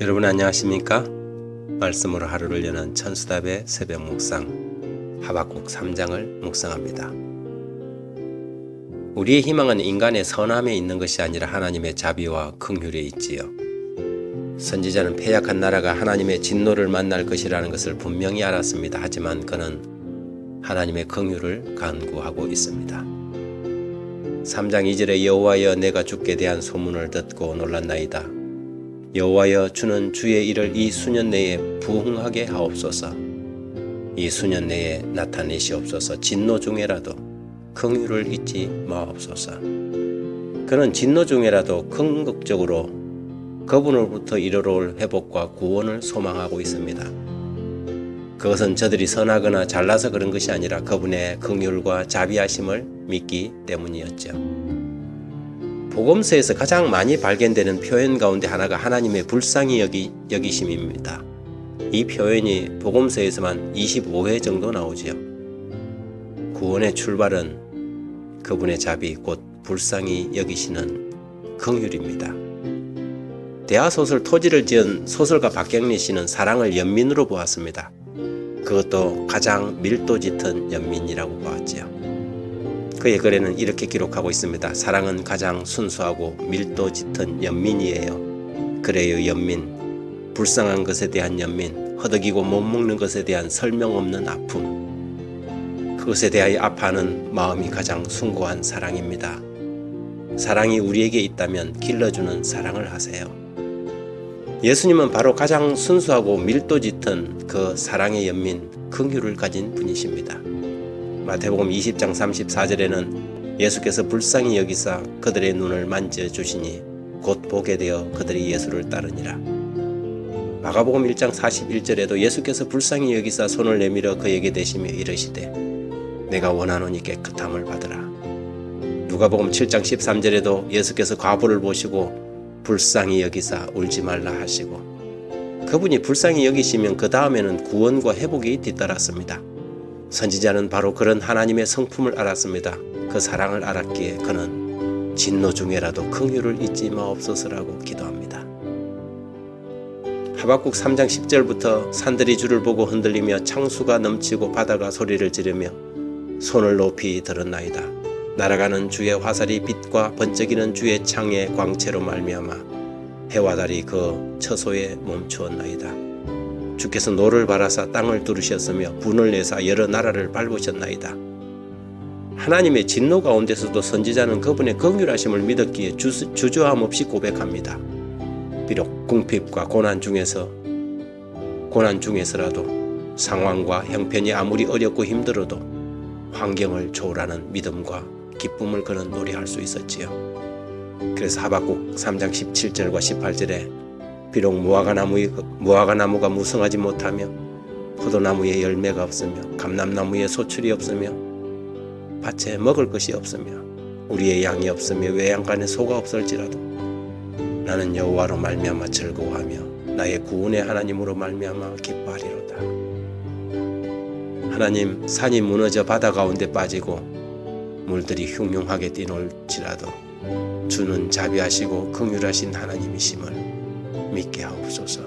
여러분 안녕하십니까? 말씀으로 하루를 여는 천수답의 새벽 묵상 하박국 3장을 묵상합니다. 우리의 희망은 인간의 선함에 있는 것이 아니라 하나님의 자비와 긍휼에 있지요. 선지자는 패약한 나라가 하나님의 진노를 만날 것이라는 것을 분명히 알았습니다. 하지만 그는 하나님의 긍휼을 간구하고 있습니다. 3장 2절에 여호와여 내가 죽게 대한 소문을 듣고 놀랐나이다. 여호와여 주는 주의 일을 이 수년 내에 부흥하게 하옵소서. 이 수년 내에 나타내시옵소서. 진노 중에라도 긍휼을 잊지 마옵소서. 그는 진노 중에라도 긍극적으로 그분으로부터 이르러올 회복과 구원을 소망하고 있습니다. 그것은 저들이 선하거나 잘나서 그런 것이 아니라 그분의 긍휼과 자비하심을 믿기 때문이었죠. 복음서에서 가장 많이 발견되는 표현 가운데 하나가 하나님의 불쌍히 여기, 여기심입니다. 이 표현이 복음서에서만 25회 정도 나오지요. 구원의 출발은 그분의 자비 곧 불쌍히 여기시는 긍휼입니다. 대하소설 토지를 지은 소설가 박경리 씨는 사랑을 연민으로 보았습니다. 그것도 가장 밀도 짙은 연민이라고 보았지요. 그의 글에는 이렇게 기록하고 있습니다. 사랑은 가장 순수하고 밀도 짙은 연민이에요. 그래요, 연민. 불쌍한 것에 대한 연민, 허덕이고 못 먹는 것에 대한 설명 없는 아픔. 그것에 대하여 아파하는 마음이 가장 숭고한 사랑입니다. 사랑이 우리에게 있다면 길러주는 사랑을 하세요. 예수님은 바로 가장 순수하고 밀도 짙은 그 사랑의 연민, 긍휼을 가진 분이십니다. 마태복음 20장 34절에는 예수께서 불쌍히 여기사 그들의 눈을 만져 주시니 곧 보게 되어 그들이 예수를 따르니라. 마가복음 1장 41절에도 예수께서 불쌍히 여기사 손을 내밀어 그에게 대시며 이르시되 내가 원하노니 깨끗함을 받으라. 누가복음 7장 13절에도 예수께서 과부를 보시고 불쌍히 여기사 울지 말라 하시고 그분이 불쌍히 여기시면 그 다음에는 구원과 회복이 뒤따랐습니다. 선지자는 바로 그런 하나님의 성품을 알았습니다. 그 사랑을 알았기에 그는 진노 중에라도 긍휼을 잊지 마옵소서라고 기도합니다. 하박국 3장 10절부터 산들이 주를 보고 흔들리며 창수가 넘치고 바다가 소리를 지르며 손을 높이 들었나이다. 날아가는 주의 화살이 빛과 번쩍이는 주의 창의 광채로 말미암아 해와 달이 그 처소에 멈추었나이다. 주께서 노를 바라사 땅을 두르셨으며 분을 내사 여러 나라를 밟으셨나이다. 하나님의 진노 가운데서도 선지자는 그분의 긍휼하심을 믿었기에 주, 주저함 없이 고백합니다. 비록 궁핍과 고난 중에서 고난 중에서라도 상황과 형편이 아무리 어렵고 힘들어도 환경을 초월하는 믿음과 기쁨을 그는 노래할 수 있었지요. 그래서 하박국 3장 17절과 18절에 비록 무화과 나무 무화과 나무가 무성하지 못하며 포도나무에 열매가 없으며 감람나무에 소출이 없으며 밭에 먹을 것이 없으며 우리의 양이 없으며 외양간에 소가 없을지라도 나는 여호와로 말미암아 즐거워하며 나의 구원의 하나님으로 말미암아 기뻐하리로다. 하나님 산이 무너져 바다 가운데 빠지고 물들이 흉흉하게 뛰놀지라도 주는 자비하시고 긍휼하신 하나님이심을 믿게 하옵소서.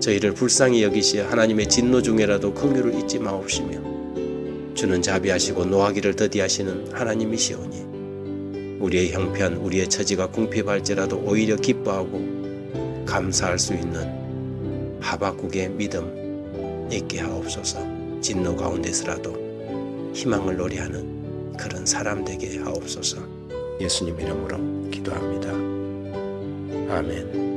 저희를 불쌍히 여기시어 하나님의 진노 중에라도 긍휼을 잊지 마옵시며 주는 자비하시고 노하기를 더디하시는 하나님이시오니 우리의 형편, 우리의 처지가 궁핍할지라도 오히려 기뻐하고 감사할 수 있는 하박국의 믿음 있게 하옵소서. 진노 가운데서라도 희망을 노래하는 그런 사람 되게 하옵소서. 예수님 이름으로 기도합니다. 아멘.